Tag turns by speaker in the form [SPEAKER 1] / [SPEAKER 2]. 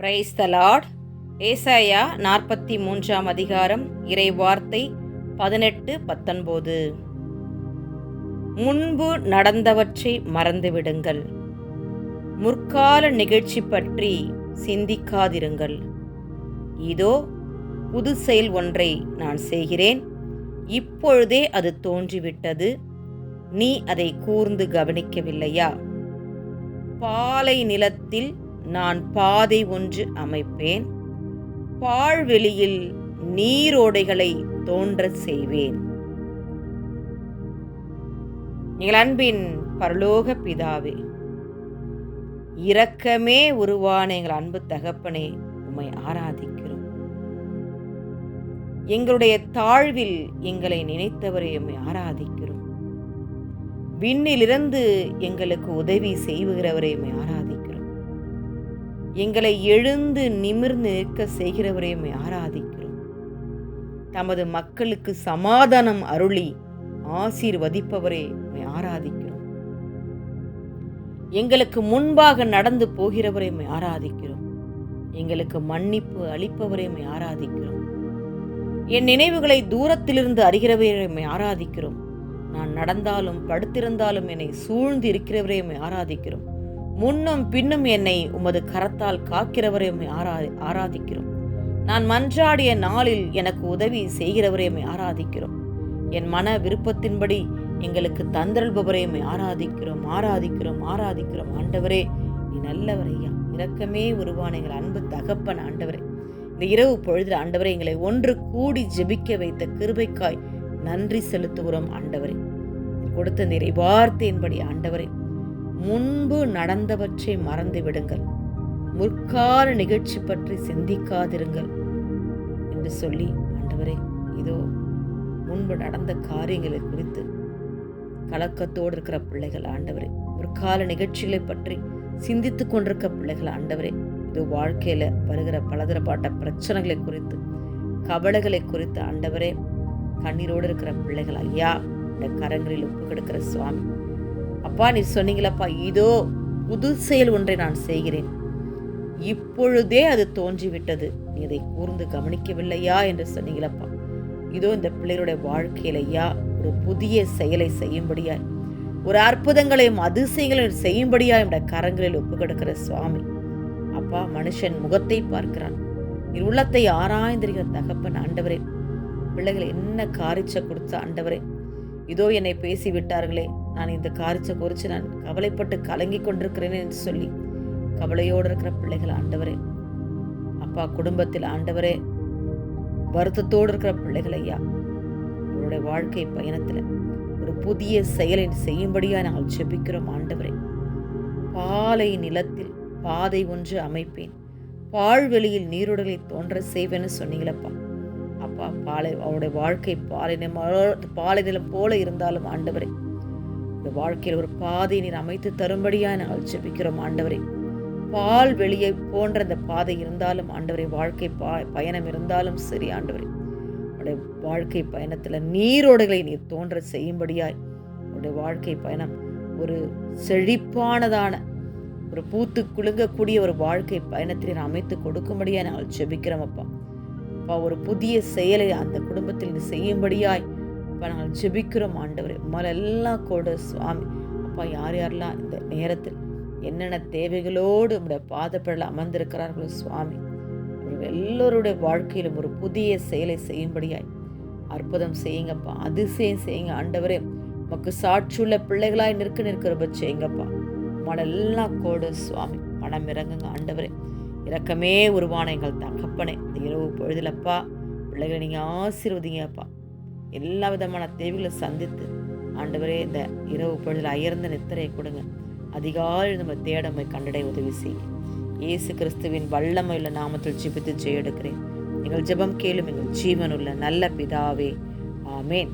[SPEAKER 1] Praise the Lord ஏசாயா நாற்பத்தி மூன்றாம் அதிகாரம் இறை வார்த்தை பதினெட்டு பத்தொன்பது. முன்பு நடந்தவற்றை மறந்துவிடுங்கள். முற்கால நிகழ்ச்சி பற்றி சிந்திக்காதிருங்கள். இதோ புது செயல் ஒன்றை நான் செய்கிறேன். இப்பொழுதே அது தோன்றிவிட்டது. நீ அதை கூர்ந்து கவனிக்கவில்லையா? பாலை நிலத்தில் நான் பாதை ஒன்று அமைப்பேன். பாழ்வெளியில் நீரோடைகளை தோன்ற செய்வேன். எங்கள் அன்பின் பரலோக பிதாவே இரக்கமே உருவான எங்கள் அன்பு தகப்பனே உம்மை ஆராதிக்கிறோம். எங்களுடைய தாழ்வில் எங்களை நினைத்தவரை உம்மை ஆராதிக்கிறோம். விண்ணிலிருந்து எங்களுக்கு உதவி செய்கிறவரை உம்மை ஆராதி எங்களை எழுந்து நிமிர்ந்து நிற்க செய்கிறவரையும் ஆராதிக்கிறோம். தமது மக்களுக்கு சமாதானம் அருளி ஆசீர்வதிப்பவரே ஆராதிக்கிறோம். எங்களுக்கு முன்பாக நடந்து போகிறவரை ஆராதிக்கிறோம். எங்களுக்கு மன்னிப்பு அளிப்பவரை ஆராதிக்கிறோம். என் நினைவுகளை தூரத்திலிருந்து அறிகிறவரை ஆராதிக்கிறோம். நான் நடந்தாலும் படுத்திருந்தாலும் என்னை சூழ்ந்து இருக்கிறவரையும் ஆராதிக்கிறோம். முன்னும் பின்னும் என்னை உமது கரத்தால் காக்கிறவரையும் ஆரா ஆராதிக்கிறோம். நான் மன்றாடிய நாளில் எனக்கு உதவி செய்கிறவரையும் ஆராதிக்கிறோம். என் மன விருப்பத்தின்படி எங்களுக்கு தந்தருள்பவரை ஆராதிக்கிறோம் ஆராதிக்கிறோம் ஆராதிக்கிறோம். ஆண்டவரே நீ நல்லவர் ஐயா. இரக்கமே உருவான எங்கள் அன்பு தகப்பன் ஆண்டவரே. இந்த இரவு பொழுதில் ஆண்டவரே எங்களை ஒன்று கூடி ஜெபிக்க வைத்த கிருபைக்காய் நன்றி செலுத்துகிறோம் ஆண்டவரே. கொடுத்த இந்த ஆண்டவரே முன்பு நடந்தவற்றை மறந்து விடுங்கள் முற்கால நிகழ்ச்சி பற்றி சிந்திக்காதிருங்கள். என்று சொல்லி ஆண்டவரே இதோ முன்பு நடந்த காரியங்களை குறித்து கலக்கத்தோடு இருக்கிற பிள்ளைகள் ஆண்டவரே முற்கால நிகழ்ச்சிகளை பற்றி சிந்தித்து கொண்டிருக்க பிள்ளைகள் ஆண்டவரே இது வாழ்க்கையில் வருகிற பலதரப்பாட்ட பிரச்சனைகளை குறித்து கவலைகளை குறித்து ஆண்டவரே கண்ணீரோடு இருக்கிற பிள்ளைகள் ஐயா இந்த கரங்களில் ஒப்பு கொடுக்கிற சுவாமி அப்பா நீ சொன்னீங்களப்பா இதோ புது செயல் ஒன்றை நான் செய்கிறேன். இப்பொழுதே அது தோன்றிவிட்டது. நீ அதை கூர்ந்து கவனிக்கவில்லையா? என்று சொன்னீங்களப்பா. இதோ இந்த பிள்ளைகளுடைய வாழ்க்கையிலையா ஒரு புதிய செயலை செய்யும்படியாய் ஒரு அற்புதங்களையும் அதிசயங்களையும் செய்யும்படியாய் என்னோட கரங்களில் ஒப்பு சுவாமி. அப்பா மனுஷன் முகத்தை பார்க்கிறான். இரு உள்ளத்தை ஆராய்ந்திருக்கிற தகப்பன் ஆண்டவரே. பிள்ளைகள் என்ன காரிச்ச கொடுத்த ஆண்டவரே. இதோ என்னை பேசிவிட்டார்களே. நான் இந்த காரிச்ச குறித்து நான் கவலைப்பட்டு கலங்கி கொண்டிருக்கிறேன் என்று சொல்லி கவலையோடு இருக்கிற பிள்ளைகள் ஆண்டவரே. அப்பா குடும்பத்தில் ஆண்டவரே வருத்தத்தோடு இருக்கிற பிள்ளைகள் ஐயா. அவருடைய வாழ்க்கை பயணத்தில் ஒரு புதிய செயலை செய்யும்படியாக நாங்கள் செபிக்கிறோம் ஆண்டவரே. பாலை நிலத்தில் பாதை ஒன்று அமைப்பேன். பால்வெளியில் நீரோடலை தோன்ற செய்வேன்னு சொன்னீங்களப்பா. அப்பா பாலை அவருடைய வாழ்க்கை பாலை பாலை நிலம் போல இருந்தாலும் ஆண்டவரே. இந்த வாழ்க்கையில் ஒரு பாதையை நீர் அமைத்து தரும்படியாக நாங்கள் ஜெபிக்கிறோம் ஆண்டவரே. பால் வெளியை போன்ற அந்த பாதை இருந்தாலும் ஆண்டவரை வாழ்க்கை பா பயணம் இருந்தாலும் சரி ஆண்டவரே. அவருடைய வாழ்க்கை பயணத்தில் நீரோடைகளை நீர் தோன்ற செய்யும்படியாய் உடைய வாழ்க்கை பயணம் ஒரு செழிப்பானதான ஒரு பூத்து குலுங்கக்கூடிய ஒரு வாழ்க்கை பயணத்தை நான் அமைத்து கொடுக்கும்படியாக நாங்கள் ஜெபிக்கிறோம் அப்பா. அப்பா ஒரு புதிய செயலை அந்த குடும்பத்தில் நீ செய்யும்படியாய் அப்பா நாங்கள் ஜெபிக்கிறோம் ஆண்டவரே. எல்லாம் கூட சுவாமி. அப்பா யார் யாரெல்லாம் இந்த நேரத்தில் என்னென்ன தேவைகளோடு நம்முடைய பாதப்படல அமர்ந்திருக்கிறார்களோ சுவாமி. எல்லோருடைய வாழ்க்கையிலும் ஒரு புதிய செயலை செய்யும்படியாய் அற்புதம் செய்யுங்கப்பா. அதிசயம் செய்யுங்க ஆண்டவரே. உமக்கு சாட்சியுள்ள பிள்ளைகளாய் நிற்க நிற்கிறப்ப செய்யுங்கப்பா. மனெல்லாம் கோடு சுவாமி. மனம் இறங்குங்க ஆண்டவரே. இரக்கமே உருவான எங்கள் தகப்பனே. இந்த இரவு பொழுதுலப்பா பிள்ளைகளை நீங்கள் ஆசீர்வதிங்கப்பா. எல்லா விதமான தேவைகளை சந்தித்து ஆண்டவரே இந்த இரவு பொழுதில் அயர்ந்த நித்திரையை கொடுங்க. அதிகாலை நம்ம தேடமை கண்டடை உதவி செய்யும் இயேசு கிறிஸ்துவின் வல்லமையுள்ள நாமத்தில் ஜிபித்து ஜெயெடுக்கிறேன். எங்கள் ஜெபம் கேளும் எங்கள் ஜீவனுள்ள நல்ல பிதாவே. ஆமேன்.